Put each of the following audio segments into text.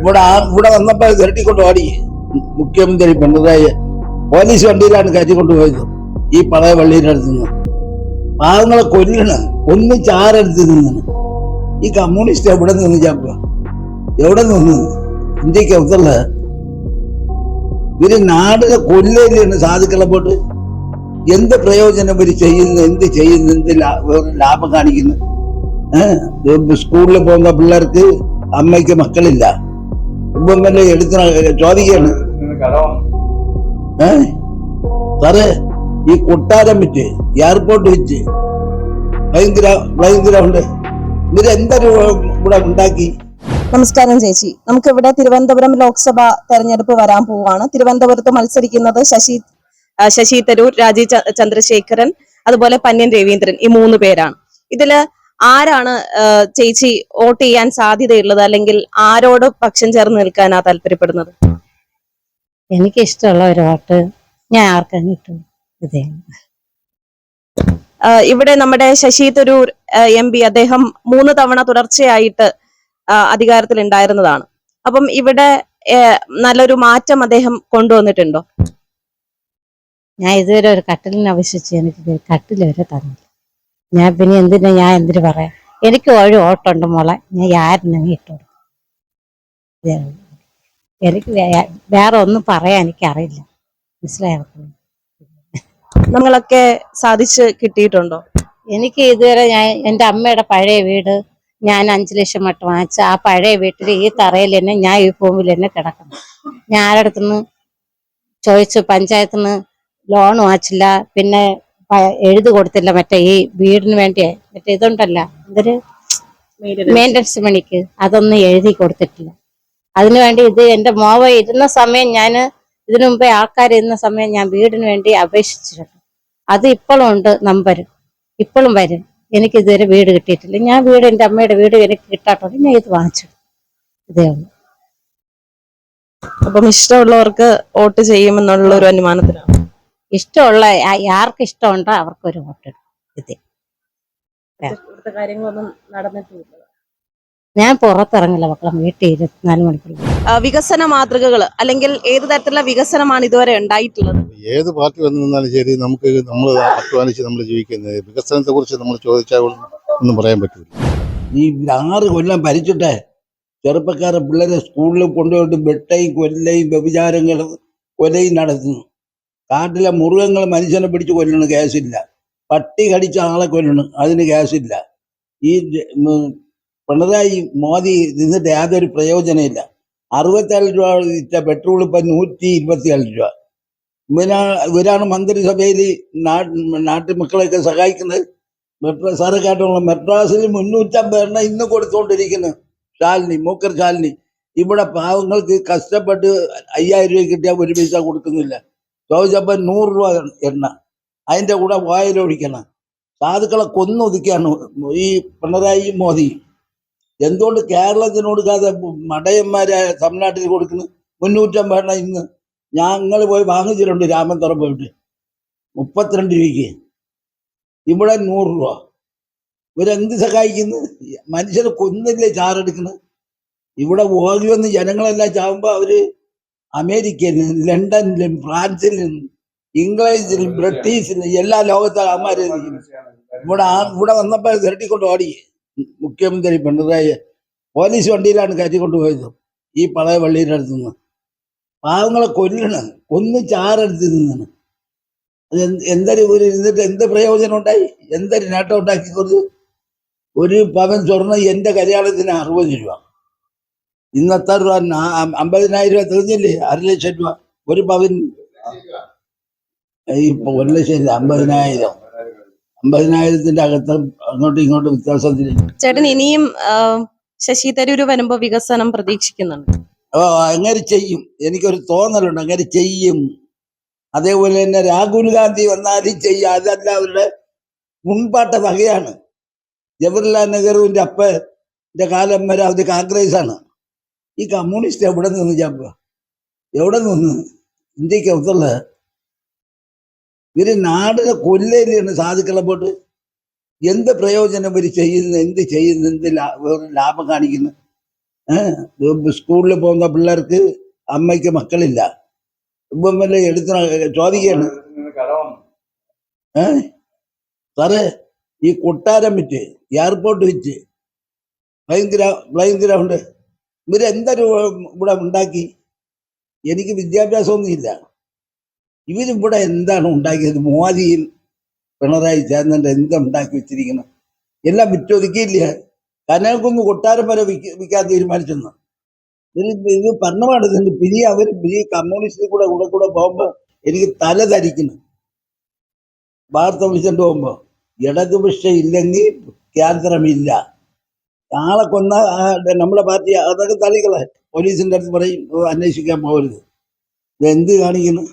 ഇവിടെ ആ- ഇവിടെ വന്നപ്പോ തിരട്ടിക്കൊണ്ട് ഓടി. മുഖ്യമന്ത്രി പിണറായി പോലീസ് വണ്ടിയിലാണ് കയറ്റിക്കൊണ്ട് കൊണ്ടുപോയത്. ഈ പഴയ പള്ളിയുടെ അടുത്ത് നിന്ന്. പാവങ്ങളെ കൊല്ലണം ഒന്നും ചാരെടുത്ത് നിന്നാണ് ഈ കമ്മ്യൂണിസ്റ്റ് എവിടെ നിന്ന് ചാപ്പ എവിടെ നിന്ന്? ഇന്ത്യയ്ക്ക് അവസരല്ല ഇവർ നാടിനെ കൊല്ലയിലാണ് സാധുക്കളെ പോട്ട്. എന്ത് പ്രയോജനം ഇവർ ചെയ്യുന്നു എന്ത് ചെയ്യുന്നു എന്ത് ലാഭം കാണിക്കുന്നു? സ്കൂളിൽ പോകുന്ന പിള്ളേർക്ക് അമ്മയ്ക്ക് മക്കളില്ല. ഇപ്പം വല്ല എടുത്ത ചോദിക്കാണ് ഏ? സാറേ ഈ കൊട്ടാരം വിറ്റ് എയർപോർട്ട് വിറ്റ് ഭയങ്കര ഭയങ്കര ഉണ്ട് ഇവർ എന്തൊരു ഇവിടെ ഉണ്ടാക്കി? നമസ്കാരം ചേച്ചി. നമുക്ക് ഇവിടെ തിരുവനന്തപുരം ലോക്സഭ തെരഞ്ഞെടുപ്പ് വരാൻ പോവാണ്. തിരുവനന്തപുരത്ത് മത്സരിക്കുന്നത് ശശി ശശി തരൂർ രാജീവ് ചന്ദ്രശേഖരൻ അതുപോലെ പന്യൻ രവീന്ദ്രൻ ഈ മൂന്ന് പേരാണ്. ഇതിൽ ആരാണ് ചേച്ചി വോട്ട് ചെയ്യാൻ സാധ്യതയുള്ളത്? അല്ലെങ്കിൽ ആരോട് പക്ഷം ചേർന്ന് നിൽക്കാനാ താല്പര്യപ്പെടുന്നത്? എനിക്ക് ഇഷ്ടമുള്ള ഒരു വോട്ട് ഞാൻ ആർക്കും കിട്ടും? ഇതേ ഇവിടെ നമ്മുടെ ശശി തരൂർ എം പി അദ്ദേഹം മൂന്ന് തവണ തുടർച്ചയായിട്ട് അധികാരത്തിൽ ഉണ്ടായിരുന്നതാണ് അപ്പം ഇവിടെ നല്ലൊരു മാറ്റം അദ്ദേഹം കൊണ്ടുവന്നിട്ടുണ്ടോ? ഞാൻ ഇതുവരെ ഒരു കട്ടിലിനെ അപേക്ഷിച്ച് എനിക്ക് കട്ടിൽ വരെ തന്നില്ല ഞാൻ പിന്നെ എന്തിനാ ഞാൻ എന്തിനു പറയാം? എനിക്ക് ഒരു ഓട്ടുണ്ട് മോളെ. ഞാൻ ആരിനെങ്കിൽ ഇട്ടു എനിക്ക് വേറെ ഒന്നും പറയാൻ എനിക്കറിയില്ല. മനസ്സിലായോ നമ്മളൊക്കെ സാധിച്ച് കിട്ടിയിട്ടുണ്ടോ? എനിക്ക് ഇതുവരെ ഞാൻ എന്റെ അമ്മയുടെ പഴയ വീട് ഞാൻ അഞ്ചു ലക്ഷം മട്ട് വാങ്ങിച്ച ആ പഴയ വീട്ടിൽ ഈ തറയിൽ തന്നെ ഞാൻ ഈ ഭൂമിയിൽ തന്നെ കിടക്കണം ഞാൻ ആരുടെ അടുത്തുനിന്ന് ചോദിച്ചു പഞ്ചായത്തിന് ലോൺ വാങ്ങിച്ചില്ല. പിന്നെ എഴുതി കൊടുത്തില്ല. മറ്റേ ഈ വീടിന് വേണ്ടി മറ്റേ ഇതുണ്ടല്ല. എന്തൊരു മെയിന്റനൻസ് പണിക്ക് അതൊന്നും എഴുതി കൊടുത്തിട്ടില്ല. അതിനു വേണ്ടി ഇത് എന്റെ മോവ ഇരുന്ന സമയം ഞാൻ ഇതിനു മുമ്പേ ആൾക്കാർ ഇരുന്ന സമയം ഞാൻ വീടിന് വേണ്ടി അപേക്ഷിച്ചിട്ടുണ്ട്. അത് ഇപ്പോഴും ഉണ്ട് നമ്പർ ഇപ്പോഴും വരും. എനിക്ക് ഇതുവരെ വീട് കിട്ടിയിട്ടില്ല. ഞാൻ വീട് എന്റെ അമ്മയുടെ വീട് എനിക്ക് കിട്ടാട്ടോ ഞാൻ ഇത് വാങ്ങിച്ചു. ഇതേ ഉള്ളൂ. അപ്പം ഇഷ്ടമുള്ളവർക്ക് വോട്ട് ചെയ്യുമെന്നുള്ള ഒരു അനുമാനത്തിലാണ്. ഇഷ്ടമുള്ള ആർക്ക് ഇഷ്ടമുണ്ടോ അവർക്കൊരു വോട്ടിടും ഇത്. ഇവിടുത്തെ കാര്യങ്ങളൊന്നും നടന്നിട്ടില്ല. ഞാൻ പുറത്തിറങ്ങില്ല മക്കളെ വീട്ടിൽ ഇരുപത്തിനാല് മണിക്കൂർ വികസന മാതൃകകൾ അല്ലെങ്കിൽ ഏത് തരത്തിലുള്ള വികസനമാണ് ഇതുവരെ ഉണ്ടായിട്ടുള്ളത്? ഏത് പാർട്ടി വന്നു നിന്നാലും ശരി നമുക്ക് നമ്മൾ അധ്വാനിച്ച് നമ്മൾ ജീവിക്കുന്നത് വികസനത്തെ കുറിച്ച് നമ്മൾ ചോദിച്ചാൽ ഒന്നും പറയാൻ പറ്റില്ല ഈ ആറ് കൊല്ലം ഭരിച്ചിട്ടേ ചെറുപ്പക്കാരെ പിള്ളേരെ സ്കൂളിൽ കൊണ്ടുപോയിട്ട് വെട്ടയും കൊല്ലയും വ്യഭിചാരങ്ങളും കൊലയും നടത്തുന്നു. കാട്ടിലെ മൃഗങ്ങൾ മനുഷ്യനെ പിടിച്ച് കൊല്ലണം കേസില്ല. പട്ടി കടിച്ച ആളെ കൊല്ലണം അതിന് കേസില്ല. ഈ പിണറായി മോദി നിന്നിട്ട് യാതൊരു പ്രയോജനമില്ല അറുപത്തേഴ് രൂപ വിറ്റ പെട്രോൾ ഇപ്പം നൂറ്റി ഇരുപത്തിയേഴ് രൂപ. ഇവനാ ഇവരാണ് മന്ത്രിസഭയിൽ നാട്ടു മക്കളെയൊക്കെ സഹായിക്കുന്നത്. സാറ് കേട്ടോളൂ മെട്രാസിൽ മുന്നൂറ്റമ്പത് എണ്ണ ഇന്ന് കൊടുത്തുകൊണ്ടിരിക്കുന്നു ശാലിനി മൂക്കർ ശാലിനി. ഇവിടെ പാവങ്ങൾക്ക് കഷ്ടപ്പെട്ട് അയ്യായിരം രൂപ കിട്ടിയാൽ ഒരു പൈസ കൊടുക്കുന്നില്ല. ചോദിച്ചപ്പോൾ നൂറ് രൂപ എണ്ണ. അതിന്റെ കൂടെ വായിലൊഴിക്കണം സാധുക്കളെ കൊന്നൊതുക്കിയാണ് ഈ പിണറായി മോദി. എന്തുകൊണ്ട് കേരളത്തിന് കൊടുക്കാതെ മടയന്മാരെ തമിഴ്നാട്ടിൽ കൊടുക്കുന്നു? മുന്നൂറ്റമ്പത് ഇന്ന്. ഞങ്ങൾ പോയി വാങ്ങിച്ചിട്ടുണ്ട് രാമന്തറ പോയിട്ട്. മുപ്പത്തിരണ്ട് രൂപയ്ക്ക്. ഇവിടെ നൂറ് രൂപ. ഇവരെന്ത് സഹായിക്കുന്നു? മനുഷ്യർ കൊന്നില്ലേ ചാറെടുക്കുന്നത്? ഇവിടെ ഓടി വന്ന് ജനങ്ങളെല്ലാം ചാവുമ്പോ അവർ അമേരിക്കയിലും ലണ്ടനിലും ഫ്രാൻസിലും ഇംഗ്ലണ്ടിലും ബ്രിട്ടീഷിലും എല്ലാ ലോകത്തും അമ്മമാരെ ഇവിടെ ഇവിടെ വന്നപ്പോ തിരട്ടിക്കൊണ്ട് ഓടി. മുഖ്യമന്ത്രി പിണറായി പോലീസ് വണ്ടിയിലാണ് കയറ്റിക്കൊണ്ട് പോയത് ഈ പഴയ പള്ളിയുടെ അടുത്ത് നിന്ന്. പാവങ്ങളെ കൊല്ലണം. ഒന്ന് ചാറെടുത്ത് നിന്നാണ് അത് എന്ത് എന്തൊരു ഒരു ഇരുന്നിട്ട് എന്ത് പ്രയോജനം ഉണ്ടായി? എന്തൊരു നേട്ടം ഉണ്ടാക്കി കൊടുത്തു ഒരു പവൻ സ്വർണം എന്റെ കല്യാണത്തിന് അറുപത് രൂപ. ഇന്നത്തെ രൂപ അമ്പതിനായിരം രൂപ തീർന്നില്ലേ അര ലക്ഷം രൂപ. ഒരു പവൻ ഇപ്പൊ ഒരു ലക്ഷം ഇല്ല അമ്പതിനായിരം. അമ്പതിനായിരത്തിന്റെ അകത്ത് അങ്ങോട്ടും ഇങ്ങോട്ടും വ്യത്യാസത്തിൽ ചേട്ടൻ ഇനിയും ശശി തരൂര് വരുമ്പോ വികസനം പ്രതീക്ഷിക്കുന്നുണ്ട്. ഓ അങ്ങനെ ചെയ്യും. എനിക്കൊരു തോന്നലുണ്ട്. അങ്ങനെ ചെയ്യും. അതേപോലെ തന്നെ രാഹുൽ ഗാന്ധി വന്നാലും ചെയ്യും. അതല്ല അവരുടെ മുൻപാട്ട വകയാണ് ജവഹർലാൽ നെഹ്റുവിന്റെ അപ്പന്റെ കാലം വരെ അവർ കോൺഗ്രസ് ആണ് ഈ കമ്മ്യൂണിസ്റ്റ് എവിടെ നിന്ന് ചാപ്പ എവിടെ നിന്ന്? ഇന്ത്യയ്ക്ക് അകത്തുള്ള ഇവർ നാടിനെ കൊല്ലയിലാണ് സാധുക്കളെ പോട്ട് എന്ത് പ്രയോജനം ഇവർ ചെയ്യുന്നു എന്ത് ചെയ്യുന്നു എന്ത് ലാഭം കാണിക്കുന്നു? സ്കൂളിൽ പോകുന്ന പിള്ളേർക്ക് അമ്മയ്ക്ക് മക്കളില്ല. ഇപ്പം വല്ല എടുത്ത ചോദിക്കാണ് ഏ? സാറേ ഈ കൊട്ടാരം വിറ്റ് എയർപോർട്ട് വിറ്റ് പ്ലെയിൻ ഗ്രൗണ്ട് ഇവരെന്തൊരു ഇവിടെ ഉണ്ടാക്കി? എനിക്ക് വിദ്യാഭ്യാസമൊന്നുമില്ല. ഇവരിവിടെ എന്താണ് ഉണ്ടാക്കിയത്? മോദിയിൽ പിണറായി ചേർന്നിട്ട് എന്താ ഉണ്ടാക്കി വെച്ചിരിക്കുന്നത് എല്ലാം വിറ്റൊതുക്കിയില്ല. കനകക്കുന്ന് കൊട്ടാരം വരെ വിൽക്ക- വിൽക്കാൻ തീരുമാനിച്ചെന്ന്. ഇത് ഇത് ഭരണമാണ് ഇതിന്റെ അവർ പിരി കമ്മ്യൂണിസ്റ്റിൽ കൂടെ കൂടെ കൂടെ പോകുമ്പോൾ എനിക്ക് തല ധരിക്കുന്നു വാർത്ത വിളിച്ചിട്ട് പോകുമ്പോൾ ഇടതുപക്ഷം ഇല്ലെങ്കിൽ കേന്ദ്രമില്ല. ആളെ കൊന്ന നമ്മളെ പാർട്ടി അതൊക്കെ തള്ളിക്കളെ. പോലീസിന്റെ അടുത്ത് പറയും "ഓ, അന്വേഷിക്കാൻ പോകരുത്. ഇത് എന്ത് കാണിക്കുന്നു?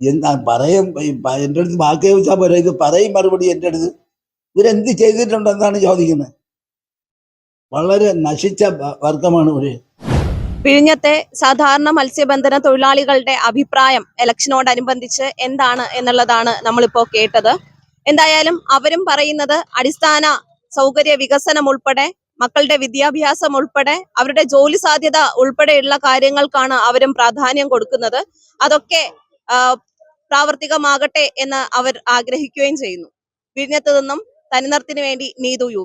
എന്താ പറയും എന്റെ അടുത്ത് വാക്ക് ചോദിച്ചാൽ പോരാ. ഇത് പറയും മറുപടി എന്റെ അടുത്ത്. ഇവരെന്ത് ചെയ്തിട്ടുണ്ടെന്നാണ് ചോദിക്കുന്നത്. വളരെ നശിച്ച വർഗമാണ് ഇവർ. പിഴിഞ്ഞത്തെ സാധാരണ മത്സ്യബന്ധന തൊഴിലാളികളുടെ അഭിപ്രായം ഇലക്ഷനോടനുബന്ധിച്ച് എന്താണ് എന്നുള്ളതാണ് നമ്മളിപ്പോ കേട്ടത്. എന്തായാലും അവരും പറയുന്നത് അടിസ്ഥാന സൗകര്യ വികസനം ഉൾപ്പെടെ മക്കളുടെ വിദ്യാഭ്യാസം ഉൾപ്പെടെ അവരുടെ ജോലി സാധ്യത ഉൾപ്പെടെയുള്ള കാര്യങ്ങൾക്കാണ് അവരും പ്രാധാന്യം കൊടുക്കുന്നത്. അതൊക്കെ പ്രാവർത്തികമാകട്ടെ എന്ന് അവർ ആഗ്രഹിക്കുകയും ചെയ്യുന്നു. വിഴിഞ്ഞത്ത് നിന്നും തനിനിറത്തിന് വേണ്ടി നീതു യു